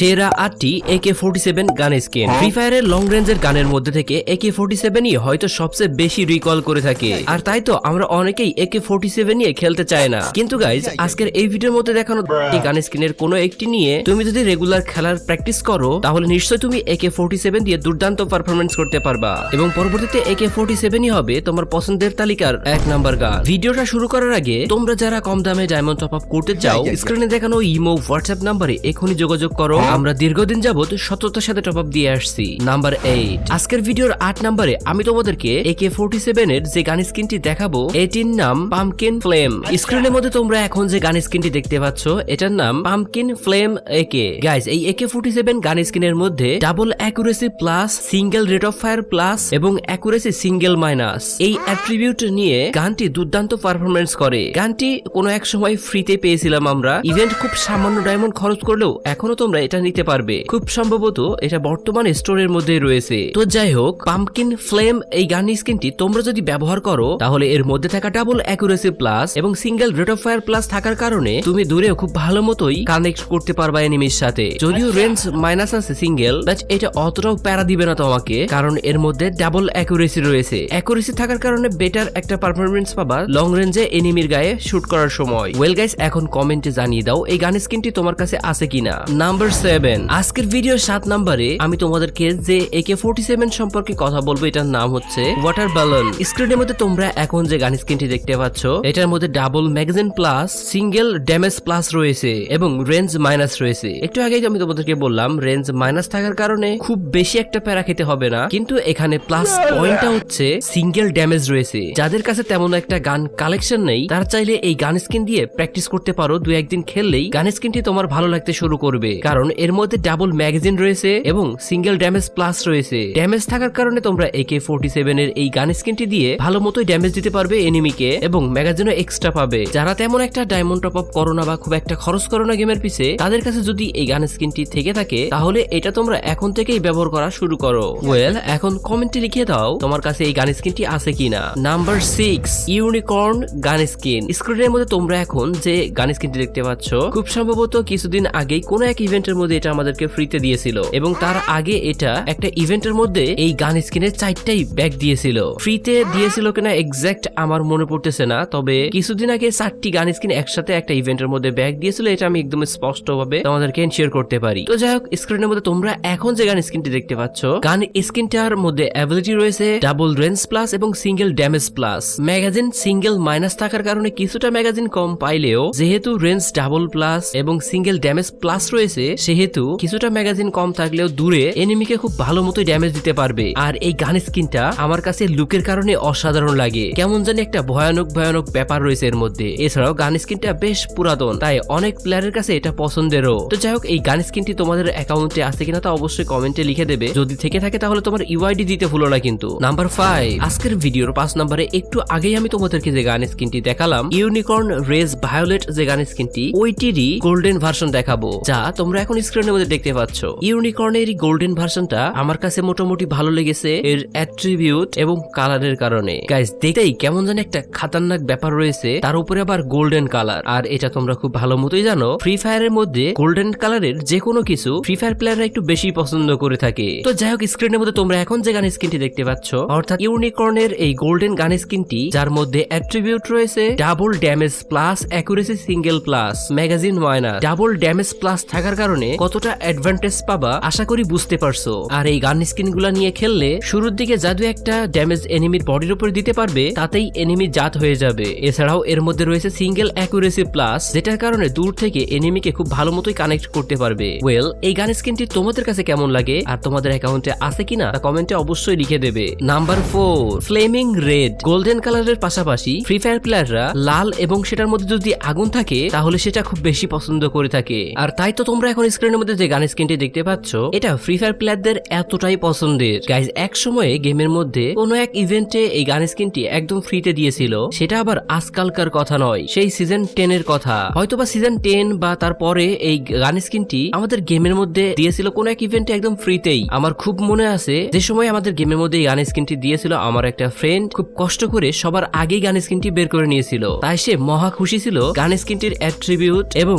সেরা আটটি AK forty seven gun skin free ফায়ারের লং রেঞ্জের গানের মধ্যে থেকে একে ফোর্টি সেভেনই হয়তো সবচেয়ে বেশি রিকল করে থাকে। আর তাই তো আমরা অনেকেই একে ফোর্টি সেভেন নিয়ে খেলতে চাই না। কিন্তু গাইজ আজকের এই ভিডিওর মধ্যে দেখানো গান স্কিনের কোনো একটি নিয়ে তুমি যদি রেগুলার খেলার প্র্যাকটিস করো তাহলে নিশ্চয়ই তুমি একে ফোর্টি সেভেন দিয়ে দুর্দান্ত পারফরমেন্স করতে পারবা। এবং পরবর্তীতে একে ফোর্টি সেভেনই হবে তোমার পছন্দের তালিকার এক নাম্বার গান। ভিডিওটা শুরু করার আগে তোমরা যারা কম দামে ডায়মন্ড টপ আপ করতে চাও স্ক্রিনে দেখানো ইমো হোয়াটসঅ্যাপ নাম্বারে এখনই যোগাযোগ করো। আমরা দীর্ঘদিন যাবত সততার সাথে টপ আপ দিয়ে আসছি। নাম্বার এইট আজকের ভিডিওর আট নাম্বারে আমি তোমাদেরকে একে ফোর্টি সেভেন এর যে গান স্কিনটি দেখাবো এটির নাম পামকিন ফ্লেম স্ক্রিনের মধ্যে তোমরা এখন যে গান স্কিনটি দেখতে পাচ্ছ এটার নাম পামকিন ফ্লেম একে গাইজ এই একে ফোর্টি সেভেন গান স্কিনের মধ্যে double accuracy plus single rate of fire plus এবং অ্যাকুরেসি সিঙ্গেল মাইনাস এই অ্যাট্রিবিউট নিয়ে গানটি দুর্দান্ত পারফরমেন্স করে। গানটি কোনো এক সময় ফ্রিতে পেয়েছিলাম আমরা। ইভেন্ট খুব সামান্য ডায়মন্ড খরচ করলেও এখনও তোমরা এটা নিতে পারবে। খুব সম্ভবত এটা বর্তমানে স্টোরের মধ্যে রয়েছে। তো যাই হোক পাম্পকিন ফ্লেম এই গান স্কিনটি তোমরা যদি ব্যবহার করো তাহলে এর মধ্যে থাকা ডাবল অ্যাকুরেসি প্লাস এবং single rate of fire plus থাকার কারণে তুমি দূরেও খুব ভালো মতোই কানেক্ট করতে পারবা এনিমির সাথে। যদিও রেঞ্জ মাইনাস আছে সিঙ্গেল বাট এটা অতটাও প্যারা দিবে না তোমাকে কারণ এর মধ্যে ডাবল অ্যাকুরেসি রয়েছে। অ্যাকুরেসি থাকার কারণে বেটার একটা পারফরমেন্স পাবা লং রেঞ্জে এনিমির গায়ে শুট করার সময়। ওয়েল গাইস এখন কমেন্টে জানিয়ে দাও এই গান স্কিনটি তোমার কাছে আছে কিনা। নাম্বার সেভেন আজকের ভিডিও সাত নাম্বারে আমি তোমাদেরকে যে একে ফোর্টি সেভেন সম্পর্কে কথা বলব, এটার নাম হচ্ছে ওয়াটার ব্যালন স্ক্রিনের মধ্যে তোমরা এখন যে গান স্কিনটি দেখতে পাচ্ছ, এটার মধ্যে double magazine plus single damage plus রয়েছে এবং রেঞ্জ মাইনাস রয়েছে। একটু আগেই আমি তোমাদেরকে বললাম রেঞ্জ মাইনাস থাকার কারণে খুব বেশি একটা প্যারা খেতে হবে না, কিন্তু এখানে প্লাস পয়েন্টটা হচ্ছে সিঙ্গেল ড্যামেজ রয়েছে। যাদের কাছে তেমন একটা গান কালেকশন নেই, তারা চাইলে এই গান স্কিন দিয়ে প্র্যাকটিস করতে পারো। দু একদিন খেললেই গান স্কিনটি তোমার ভালো লাগতে শুরু করবে। কারণ এর মধ্যে ডাবল ম্যাগাজিন রয়েছে এবং সিঙ্গেল ড্যামেজ প্লাস রয়েছে। ড্যামেজ থাকার কারণে তোমরা একে ফোর্টি সেভেন এর এই গান স্কিনটি দিয়ে ভালো মতোই ড্যামেজ দিতে পারবে এনিমিকে এবং ম্যাগাজিনও এক্সট্রা পাবে। যারা তেমন একটা ডায়মন্ড টপ আপ করো না বা খুব একটা খরচ করো না গেমের পিছে, তাদের কাছে যদি এই গান স্কিনটি থেকে থাকে, তাহলে এটা তোমরা এখন থেকেই ব্যবহার করা শুরু করো। ওয়েল এখন কমেন্টে লিখে দাও, তোমার কাছে এই গান স্কিনটি আছে কিনা? Number six unicorn gun skin স্ক্রিনের মধ্যে তোমরা এখন যে গান স্কিনটি দেখতে পাচ্ছ, খুব সম্ভবত কিছুদিন আগেই কোন এক ইভেন্টের মধ্যে এটা আমাদেরকে ফ্রিতে দিয়েছিল এবং তার আগে এটা একটা ইভেন্টের মধ্যে এই গান স্কিনের চারটাই ব্যাগ দিয়েছিল। ফ্রিতে দিয়েছিল কিনা এক্সাক্ট আমার মনে পড়তেছে না, তবে কিছুদিন আগে চারটি গান স্কিন একসাথে একটা ইভেন্টের মধ্যে ব্যাগ দিয়েছিল, এটা আমি একদম স্পষ্ট ভাবে তোমাদেরকে শেয়ার করতে পারি। তো যাই হোক স্ক্রিনের মধ্যে তোমরা এখন যে গান স্কিনটি দেখতে পাচ্ছ, গান স্কিনটার মধ্যে অ্যাবিলিটি রয়েছে ডাবল রেঞ্জ প্লাস এবং single damage plus magazine single minus থাকার কারণে কিছুটা ম্যাগাজিন কম পাইলেও, যেহেতু রেঞ্জ ডাবল প্লাস এবং সিঙ্গেল ড্যামেজ প্লাস রয়েছে সেহেতু কিছুটা ম্যাগাজিন কম থাকলেও দূরে এনিমিকে খুব ভালো মতো ড্যামেজ দিতে পারবে। আর এই গান স্কিনটা আমার কাছে লুকের কারণে অসাধারণ লাগে। কেমন জানি একটা ভয়ানক ভয়ানক ব্যাপার রয়েছে এর মধ্যে। এছাড়াও গান স্কিনটা বেশ পুরাতন, তাই অনেক প্লেয়ারের কাছে এটা পছন্দেরও। তো যাই হোক, এই গান স্কিনটি তোমাদের অ্যাকাউন্টে আছে কিনা তা অবশ্যই কমেন্টে লিখে দেবে। যদি থেকে থাকে তাহলে তোমার ইউআইডি দিতে ভুলো না কিন্তু। নাম্বার ফাইভ আজকের ভিডিওর পাঁচ নম্বরে একটু আগেই আমি তোমাদেরকে যে গান স্কিনটি দেখালাম ইউনিকর্ন রেজ ভায়োলেট যে গান স্কিনটি, ওইটিরই গোল্ডেন ভার্সন দেখাবো, যা তোমরা এখন স্ক্রিনের মধ্যে দেখতে পাচ্ছ। ইউনিকর্নের এই গোল্ডেন ভার্সনটা আমার কাছে মোটামুটি ভালো লেগেছে এর অ্যাট্রিবিউট এবং কালারের কারণে। গাইজ দেখতেই কেমন জানি একটা খাতারনাক ব্যাপার রয়েছে, তার উপরে আবার গোল্ডেন কালার আর এটা তোমরা খুব ভালো মতোই জানো ফ্রি ফায়ারের মধ্যে গোল্ডেন কালারের যে কোনো কিছু ফ্রি ফায়ার প্লেয়াররা একটু বেশি পছন্দ করে থাকে। তো যাই হোক স্ক্রিনের মধ্যে তোমরা এখন যে গান স্কিনটি দেখতে পাচ্ছ, অর্থাৎ ইউনিকর্নের এই গোল্ডেন গান স্কিনটি যার মধ্যে অ্যাট্রিবিউট রয়েছে double damage plus accuracy single plus magazine minus double damage plus থাকার কারণে কতটা অ্যাডভান্টেজ পাবা, আশা করি বুঝতে পারছ। আর এই গান স্কিনগুলা নিয়ে খেললে শুরুর দিকে জাদু একটা ড্যামেজ এনিমির বডির উপর দিতে পারবে, তাতেই এনিমি জাত হয়ে যাবে। এছাড়াও এর মধ্যে রয়েছে সিঙ্গেল অ্যাকুরেসি প্লাস যেটার কারণে দূর থেকে এনিমিকে খুব ভালো মতোই কানেক্ট করতে পারবে। ওয়েল এই গান স্কিনটি তোমাদের কাছে কেমন লাগে আর তোমাদের অ্যাকাউন্টে আছে কিনা, তা কমেন্টে অবশ্যই লিখে দেবে। Number four flaming red golden কালারের পাশাপাশি ফ্রি ফায়ার প্লেয়াররা লাল এবং সেটার মধ্যে যদি আগুন থাকে, তাহলে সেটা খুব বেশি পছন্দ করে থাকে। আর তাই তো তোমরা এখন স্ক্রিনের মধ্যে যে গান স্কিনটি দেখতে পাচ্ছ, এটা ফ্রি ফায়ার প্লেয়ারদের এতটাই পছন্দের। গাইজ এক সময়ে গেমের মধ্যে কোনো এক ইভেন্টে এই গান স্কিনটি একদম ফ্রিতে দিয়েছিল। সেটা আবার আজকালকার কথা নয়, সেই সিজন টেন এর কথা। হয়তোবা সিজন টেন বা তারপরে এই গান স্কিনটি আমাদের গেমের মধ্যে দিয়েছিল, কোন এক ইভেন্টে একদম ফ্রিতেই আমার খুব মনে আছে, যে সময় আমাদের গেমের মধ্যে এই গান স্কিনটি দিয়েছিল, আমার একটা ফ্রেন্ড খুব কষ্ট করে সবার আগে গান স্ক্রিনটি বের করে নিয়েছিল। তাই সে মহা খুশি ছিল গান স্কিনটির অ্যাট্রিবিউট এবং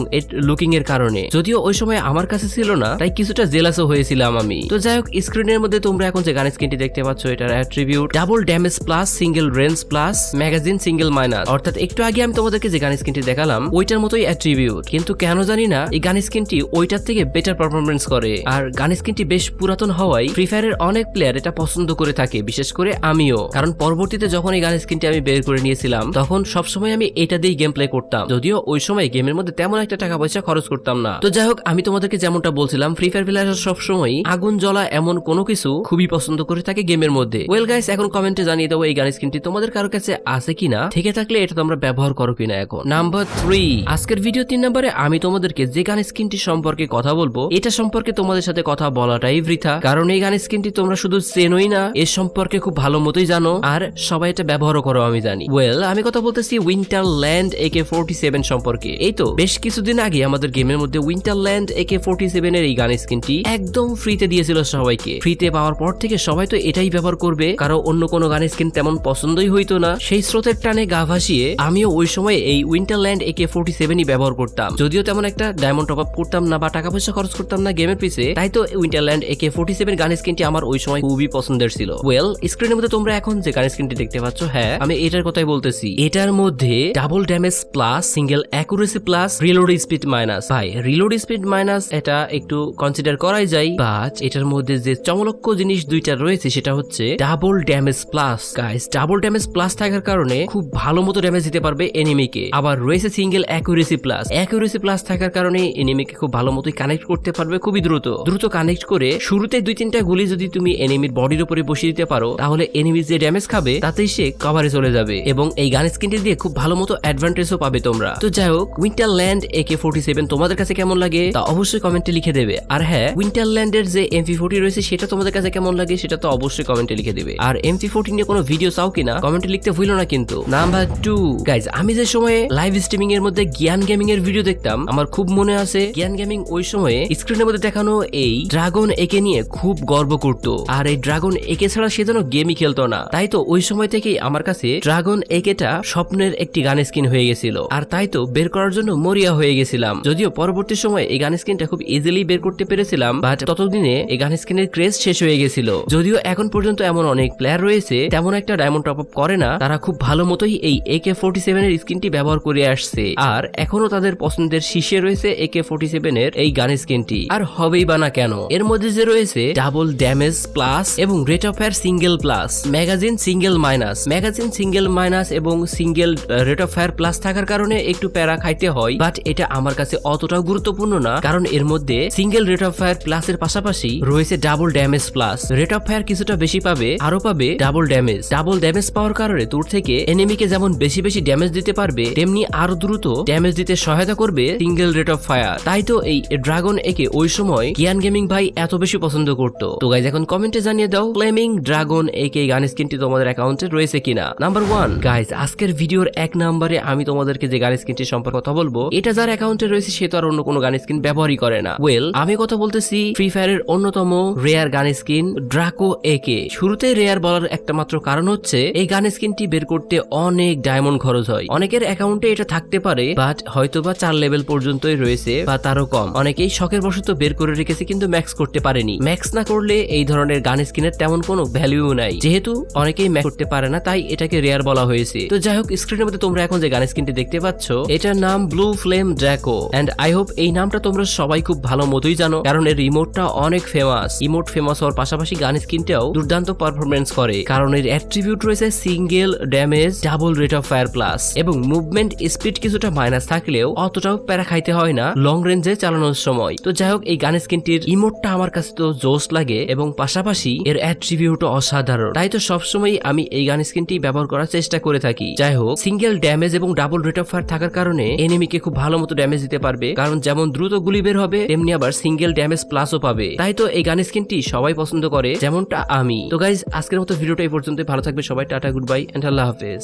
লুকিং এর কারণে। যদিও ওই সময় আমার কাছে ছিল না, তাই কিছুটা জেলাসও হয়েছিলাম আমি। তো যাই হোক স্ক্রিনের মধ্যে তোমরা এখন যে গান স্ক্রিনটি দেখতে পাচ্ছ, এটার attribute double damage plus single range plus magazine single minus অর্থাৎ একটু আগে আমি তোমাদেরকে যে গান স্ক্রিনটি দেখালাম, ওইটার মতোই অ্যাট্রিবিউট কিন্তু কেন জানি না, এই গান স্ক্রিনটি ওইটার থেকে বেটার পারফরমেন্স করে। আর গান স্ক্রিনটি বেশ পুরাতন হওয়ায় ফ্রি ফায়ারের অনেক প্লেয়ার এটা পছন্দ করে থাকে, বিশেষ করে আমিও। কারণ পরবর্তীতে যখন এই গান স্ক্রিনটি আমি বের করে নিয়েছিলাম, তখন সবসময় আমি এটা দিয়েই গেম প্লে করতাম। যদিও ওই সময় গেমের মধ্যে তেমন একটা টাকা পয়সা খরচ করতাম না। তো যাই হোক, আমি তোমাদেরকে যেমনটা বলছিলাম ফ্রি ফায়ার প্লেয়ার সবসময় আগুন জ্বলা এমন কোনো কিছু খুবই পছন্দ করে থাকে গেমের মধ্যে। ওয়েল গাইস এখন কমেন্টে জানিয়ে দাও এই গান স্ক্রিনটি তোমাদের কারও কাছে আছে কিনা, থেকে থাকলে এটা তোমরা ব্যবহার করো কিনা এখন। নাম্বার থ্রি আজকের ভিডিও তিন নম্বরে আমি তোমাদেরকে যে গান স্ক্রিনটি সম্পর্কে কথা বলব, এটা সম্পর্কে তোমাদের সাথে কথা বলাটাই বৃথা, কারণ এই গান স্ক্রিনটি তোমরা শুধু চেনোই না, এর সম্পর্কে খুব ভালো মতোই জানো, আর সবাই এটা ব্যবহারও করো, আমি জানি। ওয়েল আমি কথা বলতেছি winter land AK forty seven সম্পর্কে। এই তো, বেশ কিছুদিন আগে আমাদের গেমের মধ্যে winter land AK forty seven এর এই গান স্ক্রিনটি একদম ফ্রিতে দিয়েছিল সবাইকে। ফ্রিতে পাওয়ার পর থেকে সবাই তো এটাই ব্যবহার করবে। কারও অন্য কোনো গান স্ক্রিন তেমন পছন্দই হইতো না। সেই স্রোতের টানে গা ভাসিয়ে আমিও ওই সময় এই উইন্টার ল্যান্ড একে ফোর্টি সেভেনই ব্যবহার করতাম। যদিও তেমন একটা ডায়মন্ড টপ আপ করতাম না বা টাকা পয়সা খরচ করতাম না গেমের পিছে তাই তো winter land AK forty seven gun স্ক্রিনটি আমার ওই সময় খুবই পছন্দের ছিল। ওয়েল স্ক্রিনের মধ্যে তোমরা এখন যে গান স্ক্রিনটি দেখতে পাচ্ছ হ্যাঁ আমি এটার কথাই বলতেছি। এটার মধ্যে double damage plus single accuracy plus reload speed minus ভাই রিলোড স্পিড মাইনাস এটা একটু কনসিডার করাই যায়। বাট এটার মধ্যে যে চমলক্ষ জিনিস দুইটা রয়েছে, সেটা হচ্ছে double damage plus guys double damage plus থাকার কারণে খুব ভালো মতো ড্যামেজ দিতে পারবে এনিমিকে আবার রয়েছে single accuracy plus accuracy plus থাকার কারণে এনিমিকে খুব ভালো মতোই কানেক্ট করতে পারবে খুবই দ্রুত। দ্রুত কানেক্ট করে শুরুতে দুই তিনটা গুলি যদি তুমি এনিমির বডির উপরে বসিয়ে দিতে পারো, তাহলে এনিমি যে ড্যামেজ খাবে, তাতেই সে কভারে চলে যাবে। এবং এই গান স্কিনটি দিয়ে খুব ভালো মতো অ্যাডভান্টেজও পাবে তোমরা। তো যাই হোক winter land AK forty seven তোমাদের কাছে কেমন লাগে? তা অবশ্যই কমেন্টে লিখে দেবে। আর হ্যাঁ উইন্টার ল্যান্ডের যে এমপি ফোর্টি রয়েছে, সেটা তোমাদের কাছে কেমন লাগে, সেটা তো অবশ্যই কমেন্টে লিখে দেবে। আর এমপি ফোর্টি নিয়ে কোনো ভিডিও চাও কিনা, কমেন্টে লিখতে ভুলো না কিন্তু। নাম্বার টু গাইজ আমি যে সময়ে লাইভ স্ট্রিমিং এর মধ্যে জ্ঞান গেমিং এর ভিডিও দেখতাম, আমার খুব মনে আছে জ্ঞান গেমিং ওই সময়ে স্ক্রিনের মধ্যে দেখানো এই ড্রাগন একে নিয়ে খুব গর্ব করত। আর এই ড্রাগন একে ছাড়া সে যেন গেমই খেলতো না। তাই তো ওই সময় থেকেই আমার কাছে ড্রাগন একেটা স্বপ্নের একটি গান স্কিন হয়ে গেছিল। আর তাই তো বের করার জন্য মরিয়া হয়ে গেছিলাম। যদিও পরবর্তী সময় এই গান স্কিনটা খুব ইজিলি বের করতে পেরেছিলাম বাট ততদিনে এই গান স্কিনের ক্রেজ শেষ হয়ে গেছিল। যদিও এখন পর্যন্ত এমন অনেক প্লেয়ার রয়েছে, তেমন একটা ডায়মন্ড টপ আপ করে না, তারা খুব ভালো মতোই এই একে ফোর্টি সেভেন এর স্কিনটি ব্যবহার করে আসছে। আর এখনও তাদের পছন্দের শীর্ষে রয়েছে একে ফোর্টি সেভেন এর এই গান স্কিনটি। আর হবেই বা না কেন? এর মধ্যে যে রয়েছে ডাবল ড্যামেজ প্লাস এবং rate of fire single plus magazine single minus magazine single minus এবং single rate of fire plus থাকার কারণে একটু প্যারা খাইতে হয় বাট এটা আমার কাছে অতটাও গুরুত্বপূর্ণ না, কারণ এর মধ্যে single rate of fire plus এর পাশাপাশি রয়েছে double damage plus rate of fire কিছুটা বেশি পাবে আরও পাবে ডাবল ড্যামেজ ডাবল ড্যামেজ পাওয়ার কারণে দূর থেকে এনিমিকে যেমন বেশি বেশি ড্যামেজ দিতে পারবে, তেমনি আরও দ্রুত ড্যামেজ দিতে সহায়তা করবে সিঙ্গেল রেট অফ ফায়ার তাই তো এই ড্রাগন একে ওই সময় কিয়ান গেমিং ভাই এত বেশি পছন্দ করতো। তো গাইজ এখন কমেন্টে জানিয়ে দাও ক্লেমিং ড্রাগন একে গান স্কিনটি তোমাদের অ্যাকাউন্টে রয়েছে কিনা? নাম্বার ওয়ান গাইজ আজকের ভিডিওর এক নাম্বারে আমি তোমাদেরকে যে গান স্কিনটি সম্পর্কে কথা বলব, এটা যার অ্যাকাউন্টে রয়েছে সে তো আর অন্য কোনো গান স্কিন ব্যবহারই করে না। ওয়েল আমি কথা বলতেছি ফ্রি ফায়ারের অন্যতম রেয়ার গান স্কিন ড্রাকো একে শুরুতে রেয়ার বলার একটা মাত্র কারণ হচ্ছে, এই গান স্কিনটি বের করতে অনেক ডায়মন্ড খরচ হয়। অনেকের অ্যাকাউন্টে এটা থাকতে পারে বাট হয়তো বা চার লেভেল পর্যন্তই রয়েছে বা তারও কম। অনেকেই শখের বশত বের করে রেখেছে, কিন্তু ম্যাক্স করতে পারেনি। ম্যাক্স না করলে এই ধরনের গান স্কিনের তেমন কোনো ভ্যালু নাই। যেহেতু অনেকেই ম্যাক্স করতে পারে না, তাই এটাকে রেয়ার বলা হয়েছে। তো যাই হোক স্ক্রিনের মধ্যে তোমরা এখন যে গান স্কিনটি দেখতে পাচ্ছ, এটার নাম blue flame Draco and I hope এই নামটা তোমরা সবাই খুব ভালো মতোই জানো, কারণ এর রিমোটটা অনেক ফেমাস ইমোট ফেমাস হওয়ার পাশাপাশি গান স্কিনটাও দুর্দান্ত পারফরমেন্স করে, কারণ এর অ্যাট্রিবিউট রয়েছে single damage double rate of fire plus এবং মুভমেন্ট স্পিড কিছুটা মাইনাস থাকলেও অতটাও প্যারা খাইতে হয় না লং রেঞ্জে চালানোর সময়। তো যাই হোক, এই গান স্কিনটির ইমোটটা আমার কাছে তো জোস লাগে এবং পাশাপাশি এর অ্যাট্রিবিউটও অসাধারণ। তাই তো সবসময় আমি এই গান স্কিনটি ব্যবহার করার চেষ্টা করে থাকি। যাই হোক সিঙ্গেল ড্যামেজ এবং ডাবল রেট অফ ফায়ার থাকার কারণে এনিমিকে খুব ভালো মতো ড্যামেজ দিতে পারবে, কারণ যেমন দ্রুত গুলি বের হবে, তেমনি আবার সিঙ্গেল ড্যামেজ প্লাসও পাবে। তাই তো এই গান স্কিনটি সবাই পছন্দ করে, যেমনটা আমি। তো গাইজ আজকের মতো ভিডিওটা এই পর্যন্ত ভালো থাকবে সবাই, টাটা গুড বাই এন্ড আল্লাহ হাফেজ।